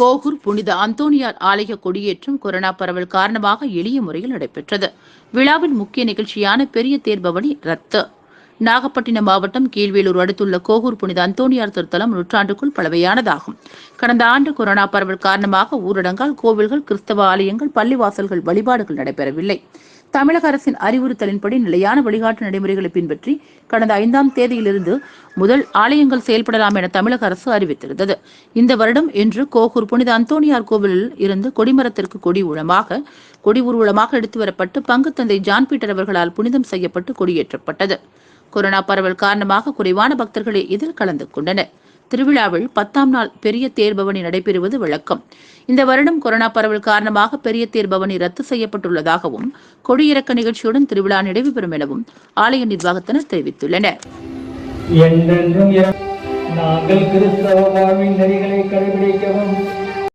கோகூர் புனித அந்தோனியார் ஆலய கொடியேற்றம் கொரோனா பரவல் காரணமாக எளிய முறையில் நடைபெற்றது. விழாவின் முக்கிய நிகழ்ச்சியான பெரிய தேர்பவனி ரத்து. நாகப்பட்டினம் மாவட்டம் கீழ்வேலூர் அடுத்துள்ள கோகூர் புனித அந்தோனியார் திருத்தலம் நூற்றாண்டுக்குள் பழமையானதாகும். கடந்த ஆண்டு கொரோனா பரவல் காரணமாக ஊரடங்கால் கோவில்கள் கிறிஸ்தவ ஆலயங்கள் பள்ளிவாசல்கள் வழிபாடுகள் நடைபெறவில்லை. தமிழக அரசின் அறிவுறுத்தலின்படி நிலையான வழிகாட்டு நடைமுறைகளை பின்பற்றி கடந்த ஐந்தாம் தேதியிலிருந்து முதல் ஆலயங்கள் செயல்படலாம் என தமிழக அரசு அறிவித்திருந்தது. இந்த வருடம் இன்று கோகூர் புனித அந்தோனியார் கோவிலில் இருந்து கொடிமரத்திற்கு கொடி ஊழமாக கொடி ஊர்வலமாக எடுத்து வரப்பட்டு பங்குத்தந்தை ஜான் பீட்டர் அவர்களால் புனிதம் செய்யப்பட்டு கொடியேற்றப்பட்டது. கொரோனா பரவல் காரணமாக குறைவான பக்தர்களே இதில் கலந்து கொண்டனர். திருவிழாவில் பத்தாம் நாள் பெரிய தேர்பவனி நடைபெறுவது வழக்கம். இந்த வருடம் கொரோனா பரவல் காரணமாக பெரிய தேர்பவனி ரத்து செய்யப்பட்டுள்ளதாகவும் கொடியிறக்க நிகழ்ச்சியுடன் திருவிழா நிறைவு பெறும் எனவும் ஆலய நிர்வாகத்தினர் தெரிவித்துள்ளனர். நாங்கள் கிறிஸ்தவ வாழ்வின் நெறிகளை கடைபிடிக்கவும்